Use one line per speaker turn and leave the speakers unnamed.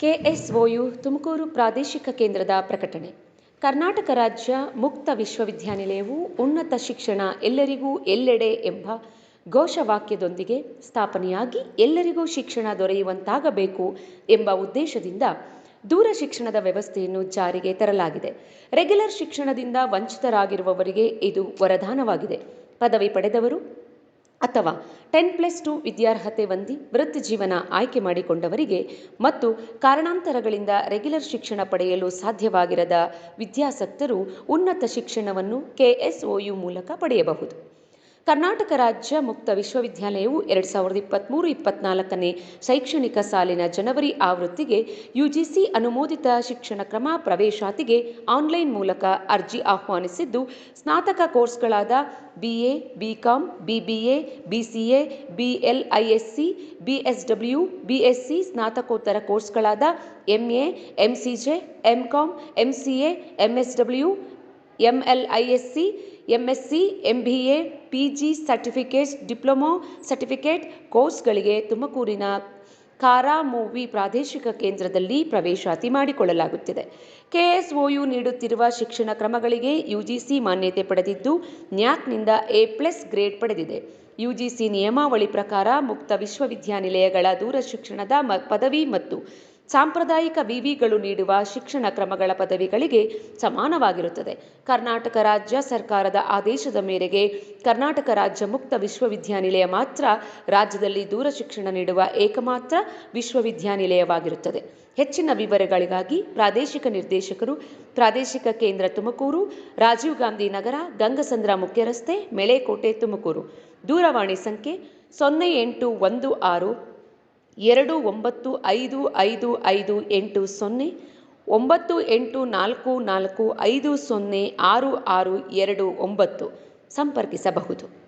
KSOU Tumakuru ಪ್ರಾದೇಶಿಕ ಕೇಂದ್ರದ ಪ್ರಕಟಣೆ. ಕರ್ನಾಟಕ ರಾಜ್ಯ ಮುಕ್ತ ವಿಶ್ವವಿದ್ಯಾನಿಲಯವು ಉನ್ನತ ಶಿಕ್ಷಣ ಎಲ್ಲರಿಗೂ ಎಲ್ಲೆಡೆ ಎಂಬ ಘೋಷವಾಕ್ಯದೊಂದಿಗೆ ಸ್ಥಾಪನೆಯಾಗಿ ಎಲ್ಲರಿಗೂ ಶಿಕ್ಷಣ ದೊರೆಯುವಂತಾಗಬೇಕು ಎಂಬ ಉದ್ದೇಶದಿಂದ ದೂರ ಶಿಕ್ಷಣದ ವ್ಯವಸ್ಥೆಯನ್ನು ಜಾರಿಗೆ ತರಲಾಗಿದೆ. ರೆಗ್ಯುಲರ್ ಶಿಕ್ಷಣದಿಂದ ವಂಚಿತರಾಗಿರುವವರಿಗೆ ಇದು ವರದಾನವಾಗಿದೆ. ಪದವಿ ಪಡೆದವರು ಅಥವಾ ಟೆನ್ ಪ್ಲಸ್ ಟು ವಿದ್ಯಾರ್ಹತೆ ಹೊಂದಿ ವೃತ್ತಿ ಜೀವನ ಆಯ್ಕೆ ಮಾಡಿಕೊಂಡವರಿಗೆ ಮತ್ತು ಕಾರಣಾಂತರಗಳಿಂದ ರೆಗ್ಯುಲರ್ ಶಿಕ್ಷಣ ಪಡೆಯಲು ಸಾಧ್ಯವಾಗಿರದ ವಿದ್ಯಾಸಕ್ತರು ಉನ್ನತ ಶಿಕ್ಷಣವನ್ನು ಕೆಎಸ್ಒಯು ಮೂಲಕ ಪಡೆಯಬಹುದು. ಕರ್ನಾಟಕ ರಾಜ್ಯ ಮುಕ್ತ ವಿಶ್ವವಿದ್ಯಾಲಯವು ಎರಡು ಸಾವಿರದ ಇಪ್ಪತ್ತ್ಮೂರು ಇಪ್ಪತ್ನಾಲ್ಕನೇ ಶೈಕ್ಷಣಿಕ ಸಾಲಿನ ಜನವರಿ ಆವೃತ್ತಿಗೆ ಯುಜಿಸಿ ಅನುಮೋದಿತ ಶಿಕ್ಷಣ ಕ್ರಮ ಪ್ರವೇಶಾತಿಗೆ ಆನ್ಲೈನ್ ಮೂಲಕ ಅರ್ಜಿ ಆಹ್ವಾನಿಸಿದ್ದು, ಸ್ನಾತಕ ಕೋರ್ಸ್ಗಳಾದ BA BCom B BCA B B A B C A B L I S C B S W B C ಸ್ನಾತಕೋತ್ತರ ಕೋರ್ಸ್ಗಳಾದ MA MCJ MCom MCA MSW M L I S C M S C M B A P G certificates diploma certificate ಕೋರ್ಸ್ಗಳಿಗೆ ತುಮಕೂರಿನ ಕಾರಾಮೋವಿ ಪ್ರಾದೇಶಿಕ ಕೇಂದ್ರದಲ್ಲಿ ಪ್ರವೇಶಾತಿ ಮಾಡಿಕೊಳ್ಳಲಾಗುತ್ತಿದೆ. KSOU ನೀಡುತ್ತಿರುವ ಶಿಕ್ಷಣ ಕ್ರಮಗಳಿಗೆ ಯುಜಿಸಿ ಮಾನ್ಯತೆ ಪಡೆದಿದ್ದು, ನ್ಯಾಕ್ನಿಂದ ಎ ಪ್ಲಸ್ ಗ್ರೇಡ್ ಪಡೆದಿದೆ. ಯುಜಿಸಿ ನಿಯಮಾವಳಿ ಪ್ರಕಾರ ಮುಕ್ತ ವಿಶ್ವವಿದ್ಯಾನಿಲಯಗಳ ದೂರ ಶಿಕ್ಷಣದ ಪದವಿ ಮತ್ತು ಸಾಂಪ್ರದಾಯಿಕ ವಿವಿಗಳು ನೀಡುವ ಶಿಕ್ಷಣ ಕ್ರಮಗಳ ಪದವಿಗಳಿಗೆ ಸಮಾನವಾಗಿರುತ್ತದೆ. ಕರ್ನಾಟಕ ರಾಜ್ಯ ಸರ್ಕಾರದ ಆದೇಶದ ಮೇರೆಗೆ ಕರ್ನಾಟಕ ರಾಜ್ಯ ಮುಕ್ತ ವಿಶ್ವವಿದ್ಯಾನಿಲಯ ಮಾತ್ರ ರಾಜ್ಯದಲ್ಲಿ ದೂರ ಶಿಕ್ಷಣ ನೀಡುವ ಏಕಮಾತ್ರ ವಿಶ್ವವಿದ್ಯಾನಿಲಯವಾಗಿರುತ್ತದೆ. ಹೆಚ್ಚಿನ ವಿವರಗಳಿಗಾಗಿ ಪ್ರಾದೇಶಿಕ ನಿರ್ದೇಶಕರು ಪ್ರಾದೇಶಿಕ ಕೇಂದ್ರ ತುಮಕೂರು, ರಾಜೀವ್ ಗಾಂಧಿ ನಗರ, ಗಂಗಸಂದ್ರ ಮುಖ್ಯ ರಸ್ತೆ ಮೆಳೆಕೋಟೆ ತುಮಕೂರು. ದೂರವಾಣಿ ಸಂಖ್ಯೆ ಸೊನ್ನೆ ಎಂಟು ಒಂದು ಆರು ಎರಡು ಒಂಬತ್ತು ಐದು ಐದು ಐದು ಎಂಟು ಸೊನ್ನೆ, ಒಂಬತ್ತು ಎಂಟು ನಾಲ್ಕು ನಾಲ್ಕು ಐದು ಸೊನ್ನೆ ಆರು ಆರು ಎರಡು ಒಂಬತ್ತು ಸಂಪರ್ಕಿಸಬಹುದು.